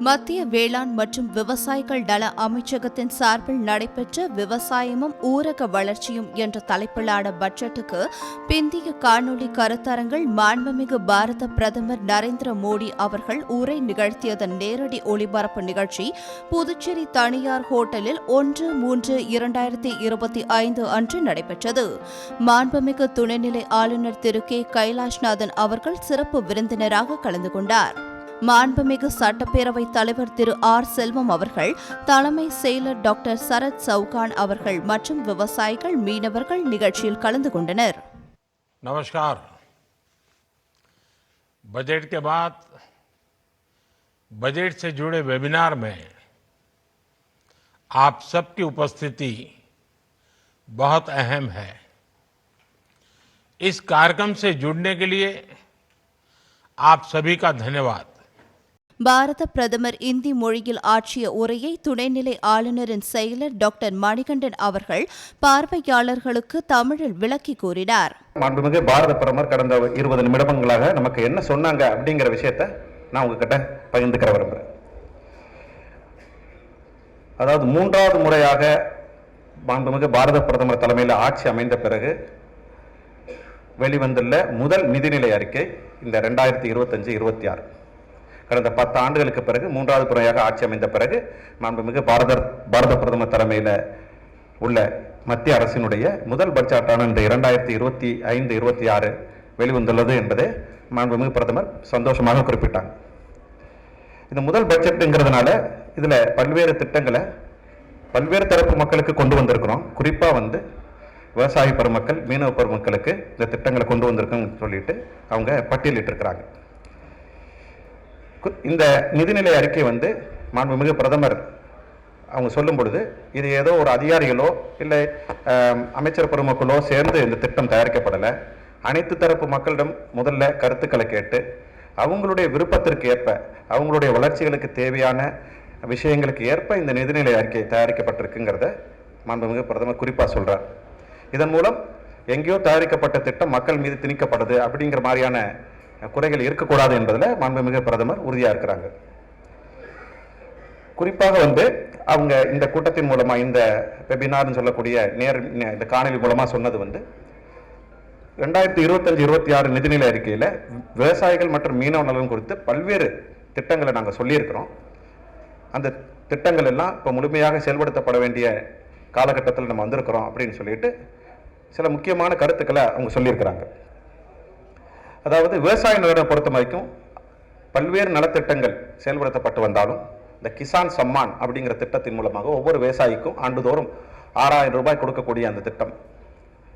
மத்திய வேளாண் மற்றும் விவசாயிகள் நல அமைச்சகத்தின் சார்பில் நடைபெற்ற விவசாயமும் ஊரக வளர்ச்சியும் என்ற தலைப்பிலான பட்ஜெட்டுக்கு பிந்திய காணொலி கருத்தரங்கில் மாண்புமிகு பாரத பிரதமர் நரேந்திர மோடி அவர்கள் உரை நிகழ்த்தியதன் நேரடி ஒளிபரப்பு நிகழ்ச்சி புதுச்சேரி தனியார் ஹோட்டலில் ஒன்று மூன்று இரண்டாயிரத்தி இருபத்தி ஐந்து அன்று நடைபெற்றது. மாண்புமிகு துணைநிலை ஆளுநர் திரு கே. கைலாஷ்நாதன் அவர்கள் சிறப்பு விருந்தினராக கலந்து கொண்டார். மாண்புமிகு சட்டப்பேரவைத் தலைவர் திரு ஆர் செல்வம் அவர்கள் தலைமை செயலர் டாக்டர் சரத் சவுகான் அவர்கள் மற்றும் விவசாயிகள் மீனவர்கள் நிகழ்ச்சியில் கலந்து கொண்டனர் नमस्कार बजट के बाद बजट से जुड़े वेबिनार में आप सबकी उपस्थिति बहुत अहम है इस कार्यक्रम से जुड़ने के लिए आप सभी का धन्यवाद பாரத பிரதமர் இந்தி மொழியில் ஆற்றிய உரையை துணைநிலை ஆளுநரின் செயலர் டாக்டர் மணிகண்டன் அவர்கள் பார்வையாளர்களுக்கு தமிழில் விளக்கி கூறினார். மாண்புமிகு பாரத பிரதமர் கடந்த இருபது நிமிடங்களாக நமக்கு என்ன சொன்னாங்க அப்படிங்கிற விஷயத்த நான் உங்ககிட்ட பகிர்ந்துக்கிற விரும்புகிறேன் அதாவது மூன்றாவது முறையாக மாண்புமிகு பாரத பிரதமர் தலைமையில் ஆட்சி அமைந்த பிறகு வெளிவந்துள்ள முதல் நிதிநிலை அறிக்கை இந்த ரெண்டாயிரத்தி இருபத்தஞ்சு இருபத்தி ஆறு. கடந்த பத்து ஆண்டுகளுக்கு பிறகு மூன்றாவது முறையாக ஆட்சி அமைந்த பிறகு மாண்புமிகு பாரத பாரத பிரதமர் தலைமையில் உள்ள மத்திய அரசினுடைய முதல் பட்ஜெட்டான இந்த இரண்டாயிரத்தி இருபத்தி ஐந்து இருபத்தி ஆறு வெளிவந்துள்ளது என்பதை மாண்புமிகு பிரதமர் சந்தோஷமாக குறிப்பிட்டாங்க இந்த முதல் பட்ஜெட்டுங்கிறதுனால இதில் பல்வேறு திட்டங்களை பல்வேறு தரப்பு மக்களுக்கு கொண்டு வந்திருக்கிறோம். குறிப்பாக வந்து விவசாய பெருமக்கள் மீனவ பெருமக்களுக்கு இந்த திட்டங்களை கொண்டு வந்திருக்கோம்னு சொல்லிட்டு அவங்க பட்டியலிட்டிருக்கிறாங்க. இந்த நிதிநிலை அறிக்கை வந்து மாண்புமிகு பிரதமர் அவங்க சொல்லும் பொழுது இது ஏதோ ஒரு அதிகாரிகளோ இல்லை அமைச்சர் பெருமக்களோ சேர்ந்து இந்த திட்டம் தயாரிக்கப்படலை. அனைத்து தரப்பு மக்களிடம் முதல்ல கருத்துக்களை கேட்டு அவங்களுடைய விருப்பத்திற்கு ஏற்ப அவங்களுடைய வளர்ச்சிகளுக்கு தேவையான விஷயங்களுக்கு ஏற்ப இந்த நிதிநிலை அறிக்கை தயாரிக்கப்பட்டிருக்குங்கிறத மாண்புமிகு பிரதமர் குறிப்பாக சொல்கிறார் இதன் மூலம் எங்கேயோ தயாரிக்கப்பட்ட திட்டம் மக்கள் மீது திணிக்கப்படுது அப்படிங்கிற மாதிரியான குறைகள் இருக்கக்கூடாது என்பதில் மாண்புமிகு பிரதமர் உறுதியாக இருக்கிறாங்க. குறிப்பாக வந்து அவங்க இந்த கூட்டத்தின் மூலமா இந்த வெபினார்னு சொல்லக்கூடிய நேர் இந்த காணொலி மூலமா சொன்னது வந்து ரெண்டாயிரத்தி இருபத்தஞ்சு இருபத்தி ஆறு நிதிநிலை அறிக்கையில விவசாயிகள் மற்றும் மீனவ நலன் குறித்து பல்வேறு திட்டங்களை நாங்கள் சொல்லியிருக்கிறோம். அந்த திட்டங்கள் எல்லாம் இப்போ முழுமையாக செயல்படுத்தப்பட வேண்டிய காலகட்டத்தில் நம்ம வந்திருக்கிறோம் அப்படின்னு சொல்லிட்டு சில முக்கியமான கருத்துக்களை அவங்க சொல்லியிருக்கிறாங்க. அதாவது விவசாய நிலத்தை பொறுத்த வரைக்கும் பல்வேறு நலத்திட்டங்கள் செயல்படுத்தப்பட்டு வந்தாலும் இந்த கிசான் சம்மான் அப்படிங்கிற திட்டத்தின் மூலமாக ஒவ்வொரு விவசாயிக்கும் ஆண்டுதோறும் ஆறாயிரம் ரூபாய் கொடுக்கக்கூடிய அந்த திட்டம்.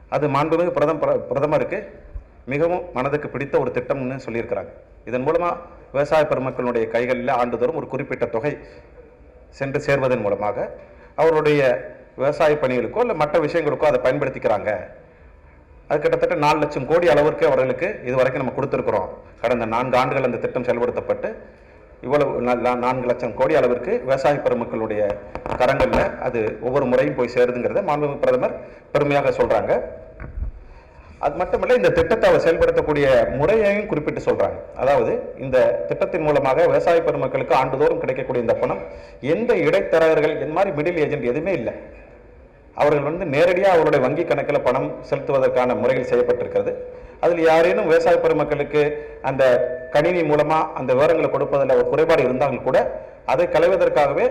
அது மாண்புமிகு பிரதம் பிர- பிரதமருக்கு மிகவும் மனதுக்கு பிடித்த ஒரு திட்டம்னு சொல்லியிருக்கிறாங்க. இதன் மூலமாக விவசாய பெருமக்களுடைய கைகளில் ஆண்டுதோறும் ஒரு குறிப்பிட்ட தொகை சென்று சேர்வதன் மூலமாக அவருடைய விவசாய பணிகளுக்கோ இல்லை மற்ற விஷயங்களுக்கோ அதை பயன்படுத்திக்கிறாங்க. அது கிட்டத்தட்ட நாலு லட்சம் கோடி அளவிற்கு அவர்களுக்கு இது வரைக்கும் நம்ம கொடுத்துருக்குறோம். கடந்த நான்கு ஆண்டுகள் அந்த திட்டம் செயல்படுத்தப்பட்டு இவ்வளவு நான்கு லட்சம் கோடி அளவிற்கு விவசாய பெருமக்களுடைய கரங்களில் அது ஒவ்வொரு முறையும் போய் சேருதுங்கிறத மாண்புமிகு பிரதமர் பெருமையாக சொல்றாங்க. அது மட்டுமல்ல இந்த திட்டத்தை அவர் செயல்படுத்தக்கூடிய முறையையும் குறிப்பிட்டு சொல்றாங்க. அதாவது இந்த திட்டத்தின் மூலமாக விவசாய பெருமக்களுக்கு ஆண்டுதோறும் கிடைக்கக்கூடிய இந்த பணம் எந்த இடைத்தரகர்கள் இந்த மாதிரி மிடில் ஏஜென்ட் எதுவுமே இல்லை. அவர்கள் வந்து நேரடியாக அவருடைய வங்கி கணக்கில் பணம் செலுத்துவதற்கான முறைகள் செய்யப்பட்டிருக்கிறது. அதில் யாரேனும் விவசாய பெருமக்களுக்கு அந்த கணினி மூலமாக அந்த விவரங்களை கொடுப்பதில் ஒரு குறைபாடு இருந்தாலும் கூட அதை களைவதற்காகவே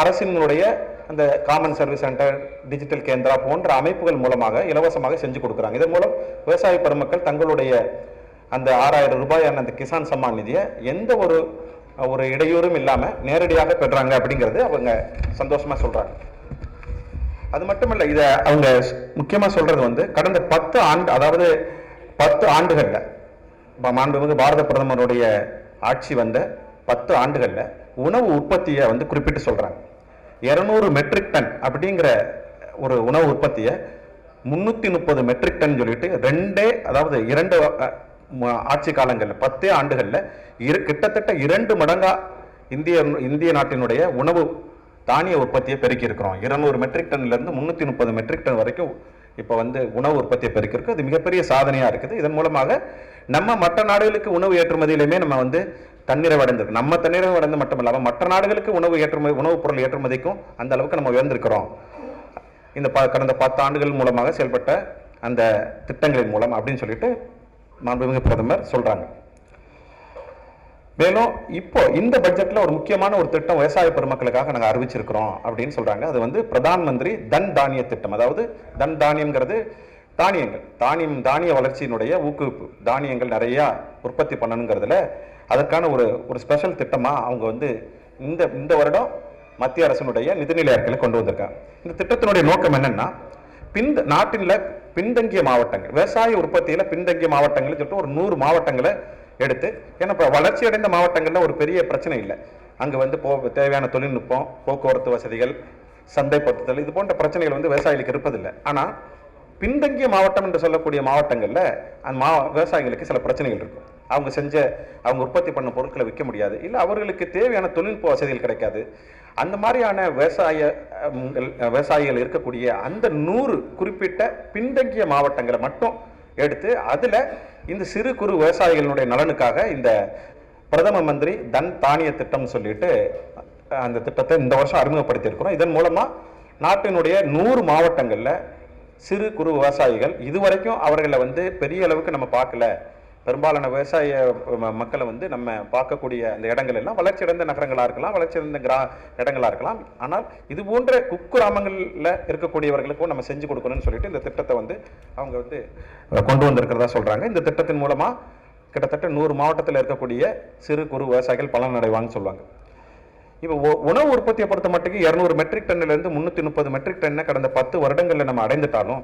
அரசினுடைய அந்த common service centre digital Kendra போன்ற அமைப்புகள் மூலமாக இலவசமாக செஞ்சு கொடுக்குறாங்க. இதன் மூலம் விவசாய பெருமக்கள் தங்களுடைய அந்த ஆறாயிரம் ரூபாயான அந்த கிசான் சம்மான் நிதியை எந்த ஒரு ஒரு இடையூறும் இல்லாமல் நேரடியாக பெறாங்க அப்படிங்கிறது அவங்க சந்தோஷமாக சொல்கிறாங்க அது மட்டுமல்ல இதை அவங்க முக்கியமாக சொல்கிறது வந்து கடந்த பத்து ஆண்டு அதாவது பத்து ஆண்டுகளில் மாண்புமிகு பாரத பிரதமருடைய ஆட்சி வந்த பத்து ஆண்டுகளில் உணவு உற்பத்தியை வந்து குறிப்பிட்டு சொல்கிறாங்க இரநூறு மெட்ரிக் டன் அப்படிங்கிற ஒரு உணவு உற்பத்தியை முந்நூற்றி முப்பது மெட்ரிக் டன் சொல்லிட்டு ரெண்டே அதாவது இரண்டு ஆட்சி காலங்களில் பத்தே ஆண்டுகளில் இரு கிட்டத்தட்ட இரண்டு மடங்கா இந்திய இந்திய நாட்டினுடைய உணவு தானிய உற்பத்தியை பெருக்கியிருக்கிறோம். இருநூறு மெட்ரிக் டன்லேருந்து முந்நூற்றி முப்பது மெட்ரிக் டன் வரைக்கும் இப்போ வந்து உணவு உற்பத்தியை பெருக்கிருக்கு அது மிகப்பெரிய சாதனையாக இருக்குது. இதன் மூலமாக நம்ம மற்ற நாடுகளுக்கு உணவு ஏற்றுமதியிலுமே நம்ம வந்து தன்னிறைவு அடைந்திருக்கு. நம்ம தன்னிறைவு அடைந்து மட்டும் இல்லாமல் மற்ற நாடுகளுக்கு உணவு ஏற்றுமதி உணவுப் பொருள் ஏற்றுமதிக்கும் அந்த அளவுக்கு நம்ம உயர்ந்திருக்கிறோம். இந்த ப கடந்த பத்து ஆண்டுகள் மூலமாக செயல்பட்ட அந்த திட்டங்களின் மூலம் அப்படின்னு சொல்லிட்டு மாண்புமிகு பிரதமர் சொல்கிறாங்க மேலும் இப்போ இந்த பட்ஜெட்ல ஒரு முக்கியமான ஒரு திட்டம் விவசாய பெருமக்களுக்காக நாங்கள் அறிவிச்சிருக்கிறோம் அப்படின்னு சொல்றாங்க. அது வந்து பிரதான் மந்திரி தன் தானிய திட்டம். அதாவது தன் தானியங்கிறது தானியங்கள். தானியம் தானிய வளர்ச்சியினுடைய ஊக்குவிப்பு. தானியங்கள் நிறையா உற்பத்தி பண்ணணுங்கிறதுல அதற்கான ஒரு ஒரு ஸ்பெஷல் திட்டமாக அவங்க வந்து இந்த இந்த வருடம் மத்திய அரசினுடைய நிதிநிலை அறிக்கையில் கொண்டு வந்திருக்காங்க. இந்த திட்டத்தினுடைய நோக்கம் என்னன்னா பிந்த நாட்டில் பின்தங்கிய மாவட்டங்கள் விவசாய உற்பத்தியில் பின்தங்கிய மாவட்டங்கள் சொல்லிட்டு ஒரு நூறு மாவட்டங்களை எடுத்து ஏன்னா இப்போ வளர்ச்சி அடைந்த மாவட்டங்களில் ஒரு பெரிய பிரச்சனை இல்லை. அங்கே வந்து போ தேவையான தொழில்நுட்பம் போக்குவரத்து வசதிகள் சந்தைப்படுத்துதல் இது போன்ற பிரச்சனைகள் வந்து விவசாயிகளுக்கு இருப்பதில்லை. ஆனால் பின்தங்கிய மாவட்டம் என்று சொல்லக்கூடிய மாவட்டங்களில் அந்த மா விவசாயிகளுக்கு சில பிரச்சனைகள் இருக்கும். அவங்க செஞ்ச அவங்க உற்பத்தி பண்ண பொருட்களை விற்க முடியாது. இல்லை அவர்களுக்கு தேவையான தொழில்நுட்ப வசதிகள் கிடைக்காது. அந்த மாதிரியான விவசாய விவசாயிகள் இருக்கக்கூடிய அந்த நூறு குறிப்பிட்ட பின்தங்கிய மாவட்டங்களை மட்டும் எடுத்து அதில் இந்த சிறு குறு விவசாயிகளுடைய நலனுக்காக இந்த பிரதம மந்திரி தன் தானிய திட்டம் சொல்லிட்டு அந்த திட்டத்தை இந்த வருஷம் அறிமுகப்படுத்தியிருக்கிறோம். இதன் மூலமாக நாட்டினுடைய நூறு மாவட்டங்களில் சிறு குறு விவசாயிகள் இதுவரைக்கும் அவர்களை வந்து பெரிய அளவுக்கு நம்ம பார்க்கல. பெரும்பாலான விவசாய மக்களை வந்து நம்ம பார்க்கக்கூடிய அந்த இடங்கள் எல்லாம் வளர்ச்சியடைந்த நகரங்களாக இருக்கலாம் வளர்ச்சியடைந்த கிரா இடங்களாக இருக்கலாம். ஆனால் இது போன்ற குக்கிராமங்களில் இருக்கக்கூடியவர்களுக்கும் நம்ம செஞ்சு கொடுக்கணும்னு சொல்லிட்டு இந்த திட்டத்தை வந்து அவங்க வந்து கொண்டு வந்திருக்கிறதா சொல்கிறாங்க இந்த திட்டத்தின் மூலமாக கிட்டத்தட்ட நூறு மாவட்டத்தில் இருக்கக்கூடிய சிறு குறு விவசாயிகள் பலனடைவாங்கன்னு சொல்லுவாங்க. இப்போ உ- உணவு உற்பத்தியை பொறுத்த மட்டுக்கு இரநூறு மெட்ரிக் டன்னிலேருந்து முந்நூற்றி முப்பது மெட்ரிக் டன்னை கடந்த பத்து வருடங்களில் நம்ம அடைந்துட்டாலும்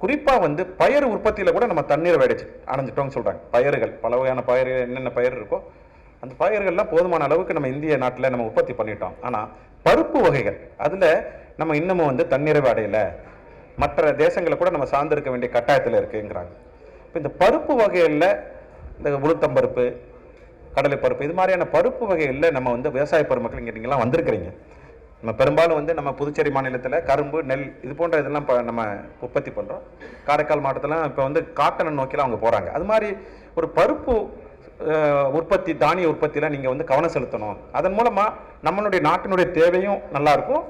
குறிப்பாக வந்து பயிர் உற்பத்தியில் கூட நம்ம தண்ணீரை அடைச்சு அணைஞ்சிட்டோம்னு சொல்கிறாங்க பயிர்கள் பல வகையான பயிர் என்னென்ன பயிர் இருக்கோ அந்த பயிர்கள்லாம் போதுமான அளவுக்கு நம்ம இந்திய நாட்டில் நம்ம உற்பத்தி பண்ணிட்டோம். ஆனால் பருப்பு வகைகள் அதில் நம்ம இன்னமும் வந்து தன்னிறைவு அடையலை மற்ற தேசங்களை கூட நம்ம சார்ந்திருக்க வேண்டிய கட்டாயத்தில் இருக்குங்கிறாங்க. இப்போ இந்த பருப்பு வகைகளில் இந்த உளுத்தம்பருப்பு கடலைப்பருப்பு இது மாதிரியான பருப்பு வகைகளில் நம்ம வந்து விவசாய பெருமக்கள் இங்கே நீங்களாம் வந்திருக்கிறீங்க. நம்ம பெரும்பாலும் வந்து நம்ம புதுச்சேரி மாநிலத்தில் கரும்பு நெல் இது போன்ற இதெல்லாம் இப்போ நம்ம உற்பத்தி பண்ணுறோம் காரைக்கால் மாவட்டத்தில் இப்போ வந்து காட்டனை நோக்கிலாம் அவங்க போகிறாங்க அது மாதிரி ஒரு பருப்பு உற்பத்தி தானிய உற்பத்தியில் நீங்கள் வந்து கவனம் செலுத்தணும். அதன் மூலமாக நம்மளுடைய நாட்டினுடைய தேவையும் நல்லாயிருக்கும்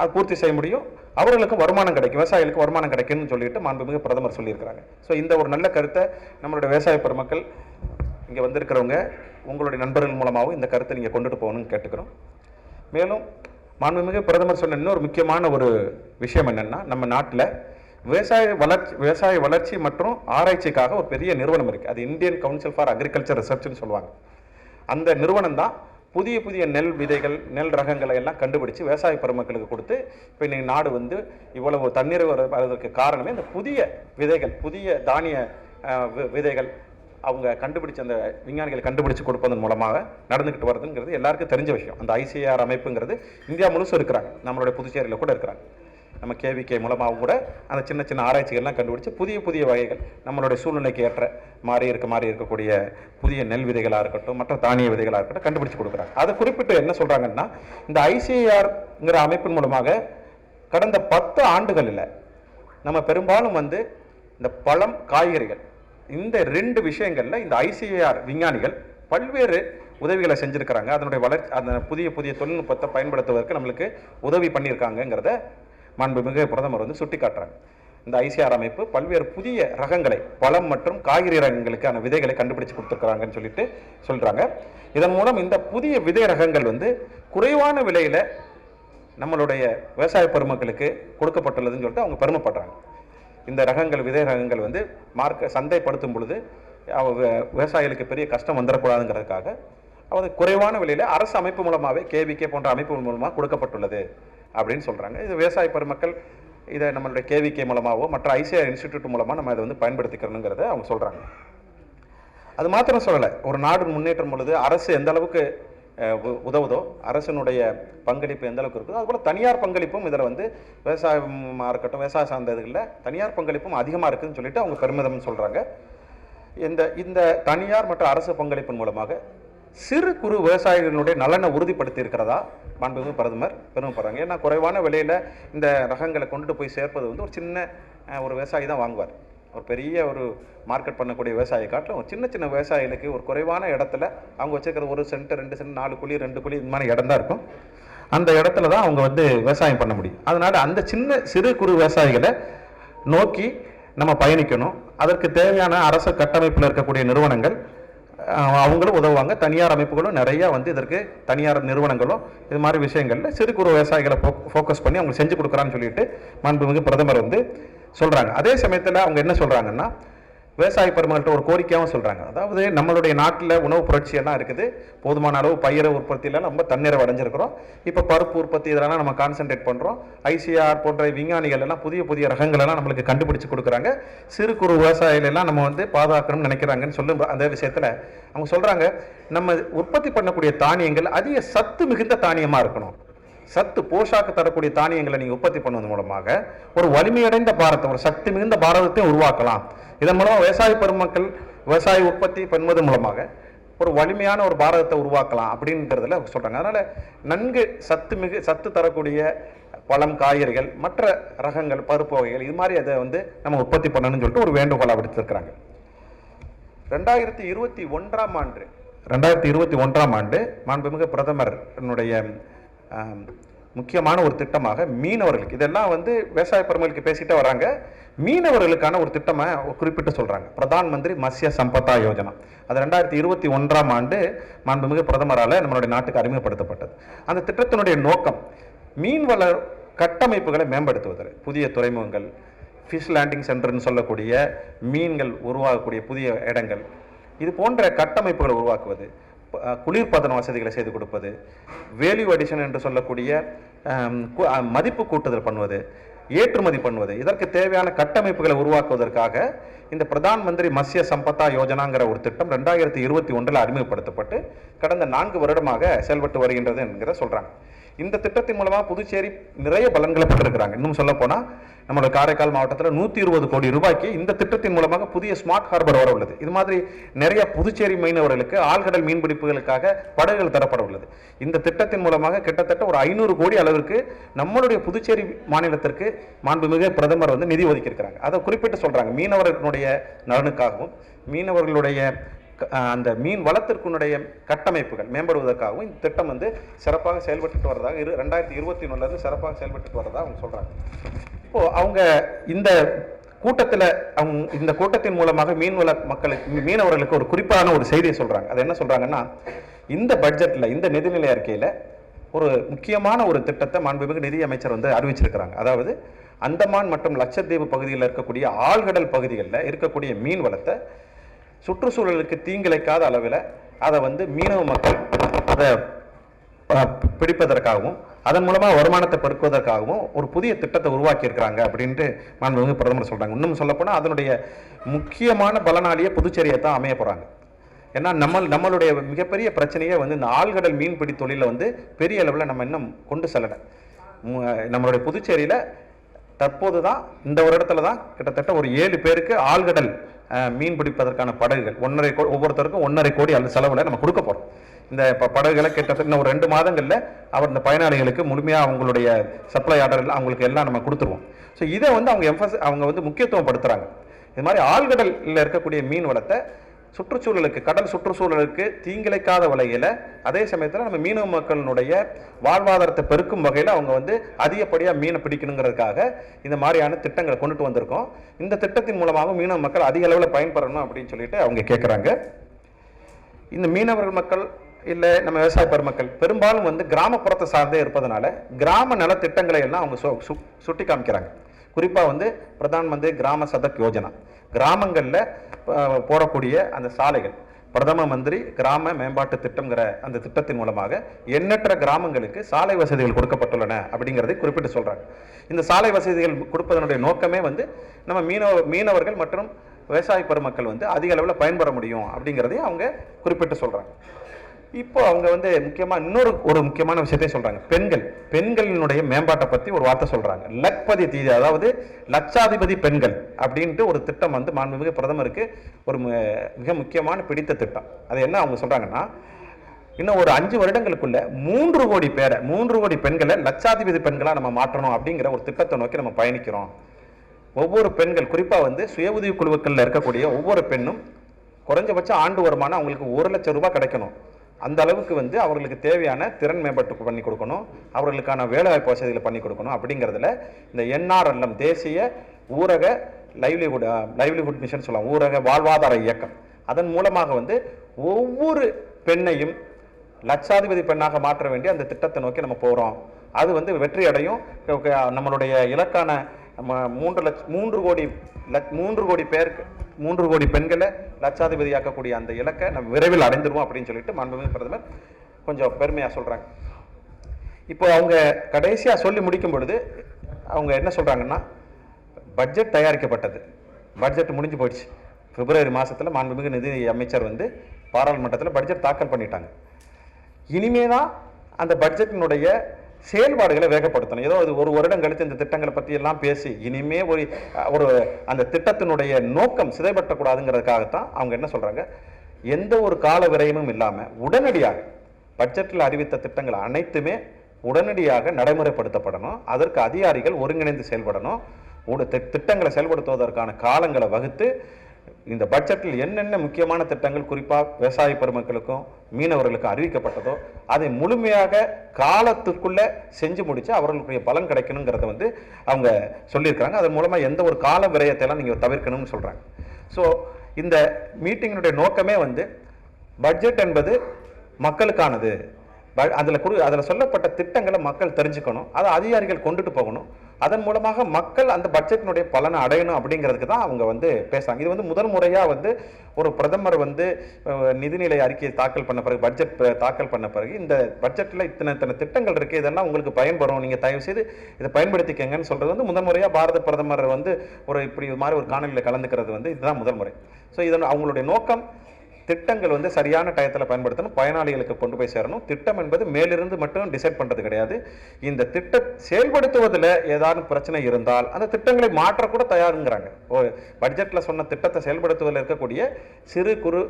அது பூர்த்தி செய்ய முடியும். அவர்களுக்கும் வருமானம் கிடைக்கும். விவசாயிகளுக்கு வருமானம் கிடைக்கும்னு சொல்லிட்டு மாண்புமிகு பிரதமர் சொல்லியிருக்கிறாங்க. ஸோ இந்த ஒரு நல்ல கருத்தை நம்மளுடைய விவசாய பெருமக்கள் இங்கே வந்திருக்கிறவங்க உங்களுடைய நண்பர்கள் மூலமாகவும் இந்த கருத்தை நீங்கள் கொண்டுட்டு போகணும்னு கேட்டுக்கிறோம். மேலும் மாண்புமிகு பிரதமர் சொன்ன இன்னொரு முக்கியமான ஒரு விஷயம் என்னென்னா நம்ம நாட்டில் விவசாய வளர்ச்சி விவசாய வளர்ச்சி மற்றும் ஆராய்ச்சிக்காக ஒரு பெரிய நிறுவனம் இருக்குது அது இந்தியன் கவுன்சில் ஃபார் அக்ரிகல்ச்சர் ரிசர்ச்னு சொல்லுவாங்க. அந்த நிறுவனம் தான் புதிய புதிய நெல் விதைகள் நெல் ரகங்களை எல்லாம் கண்டுபிடிச்சு விவசாய பெருமக்களுக்கு கொடுத்து இப்போ இன்னைக்கு நாடு வந்து இவ்வளவு தண்ணீர் வருவதற்கு காரணமே இந்த புதிய விதைகள் புதிய தானிய வி- விதைகள் அவங்க கண்டுபிடிச்ச அந்த விஞ்ஞானிகள் கண்டுபிடிச்சு கொடுப்பதன் மூலமாக நடந்துக்கிட்டு வருதுங்கிறது எல்லாருக்கும் தெரிஞ்ச விஷயம். அந்த ஐசிஆர் அமைப்புங்கிறது இந்தியா முழுசும் இருக்கிறாங்க. நம்மளுடைய புதுச்சேரியில் கூட இருக்கிறாங்க. நம்ம கேவிகே மூலமாக கூட அந்த சின்ன சின்ன ஆராய்ச்சிகள்லாம் கண்டுபிடிச்சு புதிய புதிய வகைகள் நம்மளுடைய சூழ்நிலைக்கு ஏற்ற மாறி இருக்க மாறி இருக்கக்கூடிய புதிய நெல் விதைகளாக இருக்கட்டும் மற்ற தானிய விதைகளாக இருக்கட்டும் கண்டுபிடிச்சு கொடுக்குறாங்க. அதை குறிப்பிட்டு என்ன சொல்கிறாங்கன்னா இந்த ஐசிஆர்ங்கிற அமைப்பின் மூலமாக கடந்த பத்து ஆண்டுகளில் நம்ம பெரும்பாலும் வந்து இந்த பழம் காய்கறிகள் இந்த ரெண்டு விஷயங்களில் இந்த ஐசிஏஆர் விஞ்ஞானிகள் பல்வேறு உதவிகளை செஞ்சுருக்கிறாங்க. அதனுடைய வளர்ச்சி அந்த புதிய புதிய தொழில்நுட்பத்தை பயன்படுத்துவதற்கு நம்மளுக்கு உதவி பண்ணியிருக்காங்கங்கிறத மாண்புமிகு பிரதமர் வந்து சுட்டி காட்டுறாங்க இந்த ஐசிஆர் அமைப்பு பல்வேறு புதிய ரகங்களை பழம் மற்றும் காய்கறி ரகங்களுக்கான விதைகளை கண்டுபிடிச்சு கொடுத்துருக்குறாங்கன்னு சொல்லிட்டு சொல்கிறாங்க இதன் மூலம் இந்த புதிய விதை ரகங்கள் வந்து குறைவான விலையில் நம்மளுடைய விவசாய பெருமக்களுக்கு கொடுக்கப்பட்டுள்ளதுன்னு சொல்லிட்டு அவங்க பெருமைப்படுறாங்க. இந்த ரகங்கள் விதை ரகங்கள் வந்து மார்க்க சந்தைப்படுத்தும் பொழுது விவசாயிகளுக்கு பெரிய கஷ்டம் வந்துடக்கூடாதுங்கிறதுக்காக அது குறைவான விலையில் அரசு அமைப்பு மூலமாகவே கேவிகே போன்ற அமைப்பு மூலமாக கொடுக்கப்பட்டுள்ளது அப்படின்னு சொல்கிறாங்க இது விவசாய பெருமக்கள் இதை நம்மளுடைய கேவிகே மூலமாகவோ மற்ற ஐசிஆர் இன்ஸ்டிடியூட் மூலமாக நம்ம இதை வந்து பயன்படுத்திக்கிறணுங்கிறத அவங்க சொல்கிறாங்க அது மாத்திரம் சொல்லலை. ஒரு நாடு முன்னேற்றம் பொழுது அரசு எந்த அளவுக்கு உதவுதோ அரசினுடைய பங்களிப்பு எந்த அளவுக்கு இருக்குதோ அதுபோல் தனியார் பங்களிப்பும் இதில் வந்து விவசாயமாக இருக்கட்டும் விவசாய சார்ந்த இதுகளில் தனியார் பங்களிப்பும் அதிகமாக இருக்குதுன்னு சொல்லிட்டு அவங்க பெருமிதம் சொல்கிறாங்க இந்த இந்த தனியார் மற்றும் அரசு பங்களிப்பின் மூலமாக சிறு குறு விவசாயிகளுடைய நலனை உறுதிப்படுத்தி இருக்கிறதா? மாண்புமிகு பிரதமர் பெருமைப்படுறாங்க. ஏன்னா குறைவான விலையில் இந்த ரகங்களை கொண்டுட்டு போய் சேர்ப்பது வந்து ஒரு சின்ன ஒரு விவசாயி தான் வாங்குவார். ஒரு பெரிய ஒரு மார்க்கெட் பண்ணக்கூடிய விவசாயி காட்டிலும் சின்ன சின்ன விவசாயிகளுக்கு ஒரு குறைவான இடத்துல அவங்க வச்சுருக்கிற ஒரு சென்ட் ரெண்டு சென்ட் நாலு குழி ரெண்டு குழி இந்த மாதிரி இடம் தான் இருக்கும். அந்த இடத்துல தான் அவங்க வந்து விவசாயம் பண்ண முடியும். அதனால் அந்த சின்ன சிறு குறு விவசாயிகளை நோக்கி நம்ம பயணிக்கணும். அதற்கு தேவையான அரசு கட்டமைப்பில் இருக்கக்கூடிய நிறுவனங்கள் அவங்களும் உதவுவாங்க. தனியார் அமைப்புகளும் நிறையா வந்து இதற்கு தனியார் நிறுவனங்களும் இது மாதிரி விஷயங்களில் சிறு குறு விவசாயிகளை ஃபோக்கஸ் பண்ணி அவங்க செஞ்சு கொடுக்குறான்னு சொல்லிட்டு மாண்புமிகு பிரதமர் வந்து சொல்கிறாங்க அதே சமயத்தில் அவங்க என்ன சொல்கிறாங்கன்னா விவசாய பெருமகள்கிட்ட ஒரு கோரிக்கையாகவும் சொல்கிறாங்க அதாவது நம்மளுடைய நாட்டில் உணவு புரட்சியெல்லாம் இருக்குது. போதுமான அளவு பயிர உற்பத்தியில நம்ம தன்னிறைவு அடைஞ்சிருக்கிறோம் இப்போ பருப்பு உற்பத்தி இதெல்லாம் நம்ம கான்சென்ட்ரேட் பண்ணுறோம் ஐசிஆர் போன்ற விஞ்ஞானிகள் எல்லாம் புதிய புதிய ரகங்களெல்லாம் நம்மளுக்கு கண்டுபிடிச்சு கொடுக்குறாங்க. சிறு குறு விவசாயிகள் எல்லாம் நம்ம வந்து பாதுகாக்கணும்னு நினைக்கிறாங்கன்னு சொல்லும் அந்த விஷயத்தில் அவங்க சொல்கிறாங்க நம்ம உற்பத்தி பண்ணக்கூடிய தானியங்கள் அதிக சத்து மிகுந்த தானியமாக இருக்கணும். சத்து போஷாக்கு தரக்கூடிய தானியங்களை நீங்கள் உற்பத்தி பண்ணுவது மூலமாக ஒரு வலிமையடைந்த பாரதம் ஒரு சக்தி மிகுந்த பாரதத்தை உருவாக்கலாம். இதன் மூலமா விவசாய பெருமக்கள் விவசாய உற்பத்தி பண்ணுவது மூலமாக ஒரு வலிமையான ஒரு பாரதத்தை உருவாக்கலாம் அப்படிங்கிறதுல சொல்கிறாங்க சொல்றாங்க. அதனால நன்கு சத்து மிகு சத்து தரக்கூடிய பழம் காய்கறிகள் மற்ற ரகங்கள் பருப்பு வகைகள் இது மாதிரி அதை வந்து நம்ம உற்பத்தி பண்ணணும்னு சொல்லிட்டு ஒரு வேண்டுகோளாக விடுத்திருக்கிறாங்க. ரெண்டாயிரத்தி இருபத்தி ஒன்றாம் ஆண்டு ரெண்டாயிரத்தி இருபத்தி ஒன்றாம் ஆண்டு மாண்புமிகு பிரதமர் என்னுடைய முக்கியமான ஒரு திட்டமாக மீனவர்களுக்கு இதெல்லாம் வந்து விவசாய பெருமகளுக்கு பேசிட்டே வராங்க. மீனவர்களுக்கான ஒரு திட்டமாக குறிப்பிட்டு சொல்கிறாங்க பிரதான் மந்திரி மத்ய சம்பதா யோஜனா. அது ரெண்டாயிரத்தி இருபத்தி ஒன்றாம் ஆண்டு மாண்புமிகு பிரதமரால் நம்மளுடைய நாட்டுக்கு அறிமுகப்படுத்தப்பட்டது. அந்த திட்டத்தினுடைய நோக்கம் மீன்வள கட்டமைப்புகளை மேம்படுத்துவது புதிய துறைமுகங்கள் ஃபிஷ் லேண்டிங் சென்டர்னு சொல்லக்கூடிய மீன்கள் உருவாகக்கூடிய புதிய இடங்கள். இது போன்ற கட்டமைப்புகளை உருவாக்குவது குளிர்பதன வசதிகளை செய்து கொடுப்பது வேல்யூ அடிஷன் என்று சொல்லக்கூடிய மதிப்பு கூட்டுதல் பண்ணுவது ஏற்றுமதி பண்ணுவது இதற்கு தேவையான கட்டமைப்புகளை உருவாக்குவதற்காக இந்த பிரதான் மந்திரி மத்ய சம்பத்தா யோஜனாங்கிற ஒரு திட்டம் ரெண்டாயிரத்தி இருபத்தி ஒன்றில் அறிமுகப்படுத்தப்பட்டு கடந்த நான்கு வருடமாக செயல்பட்டு வருகின்றது என்கிற சொல்கிறாங்க இந்த திட்டத்தின் மூலமாக புதுச்சேரி நிறைய பலன்களை பெற்றிருக்கிறாங்க. இன்னும் சொல்ல போனால் நம்மளோட காரைக்கால் மாவட்டத்தில் நூற்றி இருபது கோடி ரூபாய்க்கு இந்த திட்டத்தின் மூலமாக புதிய ஸ்மார்ட் ஹார்பர் வர உள்ளது. இது மாதிரி நிறைய புதுச்சேரி மீனவர்களுக்கு ஆழ்கடல் மீன்பிடிப்புகளுக்காக படகுகள் தரப்பட உள்ளது. இந்த திட்டத்தின் மூலமாக கிட்டத்தட்ட ஒரு ஐநூறு கோடி அளவிற்கு நம்மளுடைய புதுச்சேரி மாநிலத்திற்கு மாண்புமிகு பிரதமர் வந்து நிதி ஒதுக்கியிருக்கிறாங்க. அதை குறிப்பிட்டு சொல்கிறாங்க மீனவர்களுடைய நலனுக்காகவும் மீனவர்களுடைய அந்த மீன் வளத்திற்குனுடைய கட்டமைப்புகள் மேம்படுவதற்காகவும் இந்த திட்டம் வந்து சிறப்பாக செயல்பட்டு வரதாக இரு ரெண்டாயிரத்தி இருபத்தி ஒன்றுலேருந்து சிறப்பாக செயல்பட்டு வரதாக அவங்க சொல்கிறாங்க இப்போது அவங்க இந்த கூட்டத்தில் அவங்க இந்த கூட்டத்தின் மூலமாக மீன்வள மக்களுக்கு மீனவர்களுக்கு ஒரு குறிப்பான ஒரு செய்தியை சொல்கிறாங்க அது என்ன சொல்கிறாங்கன்னா இந்த பட்ஜெட்டில் இந்த நிதிநிலை அறிக்கையில் ஒரு முக்கியமான ஒரு திட்டத்தை மாண்புமிகு நிதி அமைச்சர் வந்து அறிவிச்சிருக்கிறாங்க. அதாவது அந்தமான் மற்றும் லட்சத்தீவு பகுதியில் இருக்கக்கூடிய ஆழ்கடல் பகுதிகளில் இருக்கக்கூடிய மீன் வளத்தை சுற்றுச்சூழலுக்கு தீங்கிழைக்காத அளவில் அதை வந்து மீனவ மக்கள் அதை பிடிப்பதற்காகவும் அதன் மூலமாக வருமானத்தை பெருக்குவதற்காகவும் ஒரு புதிய திட்டத்தை உருவாக்கியிருக்கிறாங்க அப்படின்ட்டு மாண்புமிகு பிரதமர் சொல்கிறாங்க இன்னும் சொல்லப்போனால் அதனுடைய முக்கியமான பலனாளியை புதுச்சேரியை தான் அமைய போகிறாங்க ஏன்னா நம்ம நம்மளுடைய மிகப்பெரிய பிரச்சனையே வந்து இந்த ஆழ்கடல் மீன்பிடி தொழிலை வந்து பெரிய அளவில் நம்ம இன்னும் கொண்டு செல்லலை. நம்மளுடைய புதுச்சேரியில் தற்போது தான் இந்த ஒரு இடத்துல தான் கிட்டத்தட்ட ஒரு ஏழு பேருக்கு ஆழ்கடல் மீன் பிடிப்பதற்கான படகுகள். ஒன்றரை கோடி ஒவ்வொருத்தருக்கும் ஒன்றரை கோடி அந்த செலவில் நம்ம கொடுக்க போகிறோம் இந்த இப்போ படகுகளை கிட்டத்தட்ட இன்னும் ஒரு ரெண்டு மாதங்களில் அவர் இந்த பயனாளிகளுக்கு முழுமையாக அவங்களுடைய சப்ளை ஆர்டர் அவங்களுக்கு எல்லாம் நம்ம கொடுத்துருவோம். ஸோ இதை வந்து அவங்க எம்ஃபஸ் அவங்க வந்து முக்கியத்துவப்படுத்துகிறாங்க இது மாதிரி ஆழ்கடலில் இருக்கக்கூடிய மீன் வளத்தை சுற்றுச்சூழலுக்கு கடல் சுற்றுச்சூழலுக்கு தீங்கிழைக்காத வகையில் அதே சமயத்தில் நம்ம மீனவ மக்களினுடைய வாழ்வாதாரத்தை பெருக்கும் வகையில் அவங்க வந்து அதிகப்படியாக மீனை பிடிக்கணுங்கிறதுக்காக இந்த மாதிரியான திட்டங்களை கொண்டுட்டு வந்திருக்கோம். இந்த திட்டத்தின் மூலமாக மீனவ மக்கள் அதிக அளவில் பயன்பெறணும் அப்படின்னு சொல்லிட்டு அவங்க கேட்குறாங்க இந்த மீனவர்கள் மக்கள் இல்லை நம்ம விவசாய பெருமக்கள் பெரும்பாலும் வந்து கிராமப்புறத்தை சார்ந்தே இருப்பதனால கிராம நல திட்டங்களை எல்லாம் அவங்க சு- சு- சுட்டி காமிக்கிறாங்க குறிப்பாக வந்து பிரதான் மந்திரி கிராம சதக் யோஜனா. கிராமங்களில் போடக்கூடிய அந்த சாலைகள். பிரதம மந்திரி கிராம மேம்பாட்டு திட்டம்ங்கிற அந்த திட்டத்தின் மூலமாக எண்ணற்ற கிராமங்களுக்கு சாலை வசதிகள் கொடுக்கப்பட்டுள்ளன அப்படிங்கிறதை குறிப்பிட்டு சொல்கிறாங்க இந்த சாலை வசதிகள் கொடுப்பதனுடைய நோக்கமே வந்து நம்ம மீனவ மீனவர்கள் மற்றும் விவசாய பெருமக்கள் வந்து அதிக அளவில் பயன்பெற முடியும் அப்படிங்கிறதையும் அவங்க குறிப்பிட்டு சொல்கிறாங்க இப்போ அவங்க வந்து முக்கியமாக இன்னொரு ஒரு முக்கியமான விஷயத்தை சொல்கிறாங்க பெண்கள். பெண்களினுடைய மேம்பாட்டை பற்றி ஒரு வார்த்தை சொல்கிறாங்க லக்பதி தீதி அதாவது லட்சாதிபதி பெண்கள் அப்படின்ட்டு ஒரு திட்டம் வந்து மாண்புமிகு பிரதமருக்கு ஒரு மிக முக்கியமான பிடித்த திட்டம். அது என்ன அவங்க சொல்கிறாங்கன்னா இன்னும் ஒரு அஞ்சு வருடங்களுக்குள்ள மூன்று கோடி பேரை மூன்று கோடி பெண்களை லட்சாதிபதி பெண்களாக நம்ம மாற்றணும் அப்படிங்கிற ஒரு திட்டத்தை நோக்கி நம்ம பயணிக்கிறோம். ஒவ்வொரு பெண்கள் குறிப்பாக வந்து சுய உதவி குழுக்களில் இருக்கக்கூடிய ஒவ்வொரு பெண்ணும் குறைஞ்சபட்சம் ஆண்டு வருமானம் அவங்களுக்கு ஒரு லட்சம் ரூபாய் கிடைக்கணும். அந்த அளவுக்கு வந்து அவர்களுக்கு தேவையான திறன் மேம்பாட்டு பண்ணி கொடுக்கணும். அவர்களுக்கான வேலைவாய்ப்பு வசதிகளை பண்ணி கொடுக்கணும் அப்படிங்கிறதுல இந்த என்ஆர்எல்எம் தேசிய ஊரக லைவ்லிஹுட் லைவ்லிஹுட் மிஷன் சொல்லலாம். ஊரக வாழ்வாதார இயக்கம். அதன் மூலமாக வந்து ஒவ்வொரு பெண்ணையும் லட்சாதிபதி பெண்ணாக மாற்ற வேண்டிய அந்த திட்டத்தை நோக்கி நம்ம போகிறோம் அது வந்து வெற்றி அடையும் நம்மளுடைய இலக்கான நம்ம மூன்று லட்ச மூன்று கோடி லட்ச மூன்று கோடி பேருக்கு மூன்று கோடி பெண்களை லட்சாதிபதியாக்கக்கூடிய அந்த இலக்கை நம்ம விரைவில் அடைந்துருவோம் அப்படின்னு சொல்லிட்டு மாண்புமிகு பிரதமர் கொஞ்சம் பெருமையாக சொல்கிறாங்க இப்போ அவங்க கடைசியாக சொல்லி முடிக்கும் பொழுது அவங்க என்ன சொல்கிறாங்கன்னா பட்ஜெட் தயாரிக்கப்பட்டது. பட்ஜெட் முடிஞ்சு போயிடுச்சு. பிப்ரவரி மாதத்தில் மாண்புமிகு நிதி அமைச்சர் வந்து பாராளுமன்றத்தில் பட்ஜெட் தாக்கல் பண்ணிட்டாங்க. இனிமே தான் அந்த பட்ஜெட்டினுடைய செயல்பாடுகளை வேகப்படுத்தணும். ஏதோ அது ஒரு வருடம் கழித்து இந்த திட்டங்களை பற்றி எல்லாம் பேசி இனிமே ஒரு ஒரு அந்த திட்டத்தினுடைய நோக்கம் சிதைபட்டக்கூடாதுங்கிறதுக்காகத்தான் அவங்க என்ன சொல்கிறாங்க எந்த ஒரு கால விரயமும் இல்லாமல் உடனடியாக பட்ஜெட்டில் அறிவித்த திட்டங்கள் அனைத்துமே உடனடியாக நடைமுறைப்படுத்தப்படணும். அதற்கு அதிகாரிகள் ஒருங்கிணைந்து செயல்படணும். உட- திட்டங்களை செயல்படுத்துவதற்கான காலங்களை வகுத்து இந்த பட்ஜெட்டில் என்னென்ன முக்கியமான திட்டங்கள் குறிப்பாக விவசாய பெருமக்களுக்கும் மீனவர்களுக்கும் அறிவிக்கப்பட்டதோ அதை முழுமையாக காலத்துக்குள்ளே செஞ்சு முடிச்சு அவர்களுடைய பலன் கிடைக்கணுங்கிறத வந்து அவங்க சொல்லியிருக்கிறாங்க. அதன் மூலமாக எந்த ஒரு கால விரயத்தை எல்லாம் நீங்கள் தவிர்க்கணும்னு சொல்கிறாங்க ஸோ இந்த மீட்டிங்கினுடைய நோக்கமே வந்து பட்ஜெட் என்பது மக்களுக்கானது. ப- அதுல குறு அதில் சொல்லப்பட்ட திட்டங்களை மக்கள் தெரிஞ்சுக்கணும். அதை அதிகாரிகள் கொண்டுட்டு போகணும். அதன் மூலமாக மக்கள் அந்த பட்ஜெட்டினுடைய பலனை அடையணும் அப்படிங்கிறதுக்கு தான் அவங்க வந்து பேசுறாங்க. இது வந்து முதல் முறையாக வந்து ஒரு பிரதமர் வந்து நிதிநிலை அறிக்கையை தாக்கல் பண்ண பிறகு பட்ஜெட் தாக்கல் பண்ண பிறகு இந்த பட்ஜெட்டில் இத்தனை இத்தனை திட்டங்கள் இருக்குது இதெல்லாம் உங்களுக்கு பயன்படும் நீங்கள் தயவு செய்து இதை பயன்படுத்திக்கங்கன்னு சொல்கிறது வந்து முதல் முறையாக பாரத பிரதமர் வந்து ஒரு இப்படி மாதிரி ஒரு காணொலியில் கலந்துக்கிறது வந்து இதுதான் முதல் முறை. ஸோ இதன் அவங்களுடைய நோக்கம் திட்டங்கள் வந்து சரியான டயத்தில் பயன்படுத்தணும். பயனாளிகளுக்கு கொண்டு போய் சேரணும். திட்டம் என்பது மேலிருந்து மட்டும் டிசைட் பண்ணுறது கிடையாது. இந்த திட்ட செயல்படுத்துவதில் ஏதாவது பிரச்சனை இருந்தால் அந்த திட்டங்களை மாற்றக்கூட தயாருங்கிறாங்க. ஓ பட்ஜெட்டில் சொன்ன திட்டத்தை செயல்படுத்துவதில் இருக்கக்கூடிய சிறு குறு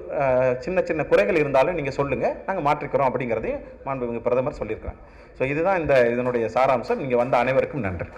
சின்ன சின்ன குறைகள் இருந்தாலும் நீங்கள் சொல்லுங்கள் நாங்கள் மாற்றிக்கிறோம் அப்படிங்கிறதையும் மாண்புமிகு பிரதமர் சொல்லியிருக்கிறாங்க ஸோ இதுதான் இந்த இதனுடைய சாராம்சம். நீங்கள் வந்த அனைவருக்கும் நன்றி.